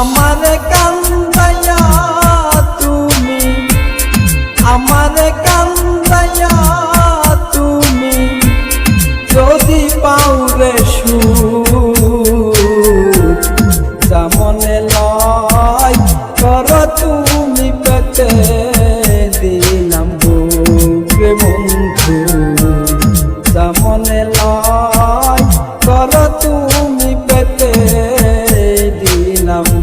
আমার কান্দাইয়া দিলাম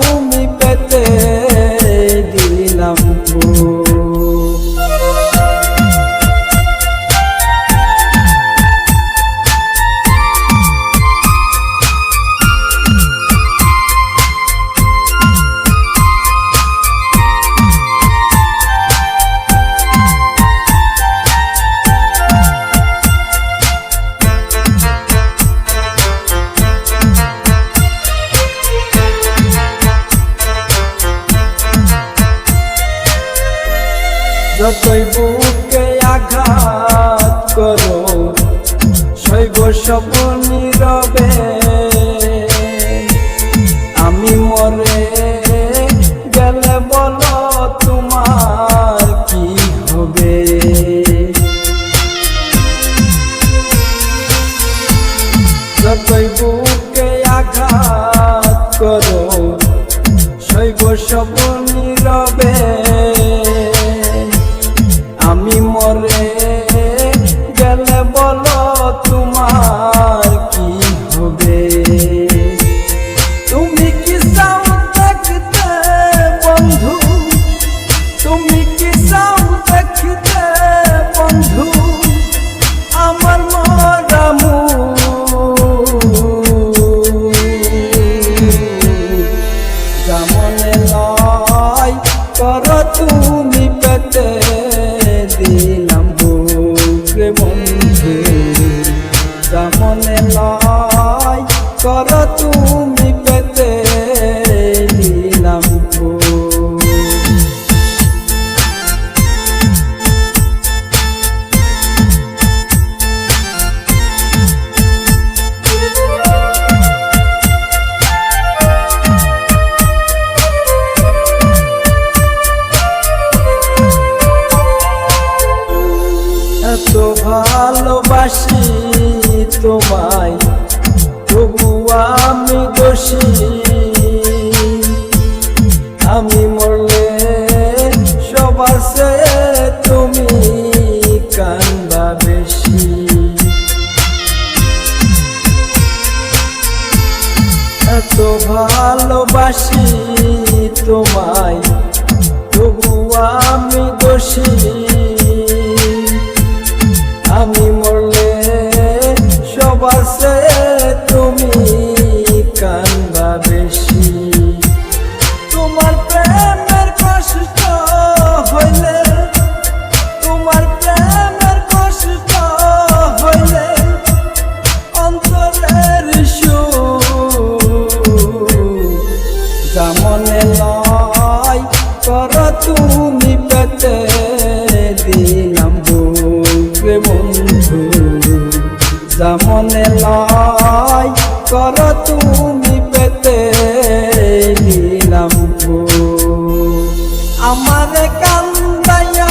তুমি পেতে যতই বুকে আঘাত করো। শৈব স্বপ্ন রবে আমি মরে গেলে বলো তোমার কি হবে? যতই বুকে আঘাত করো। শৈব স্বপ্ন রবে মরে গেলে বলো তোমার কি হবে? তুমি কি চাও দেখতে, বন্ধু? তুমি কি চাও দেখতে, বন্ধু? আমার মরামু। যেমনে লয় কর তুমি পেতে ভালোবাসি তোমায়, তবু আমি দোষী। আমি মরলে সবার তুমি কান্দা বেশি। এত ভালোবাসি তোমায়, তবু আমি দোষী। কর তুমি পেতে দিলাম বুকে বন্ধু। জামনে লাই কর তুমি পেতে দিলাম আমার কান্দাইয়া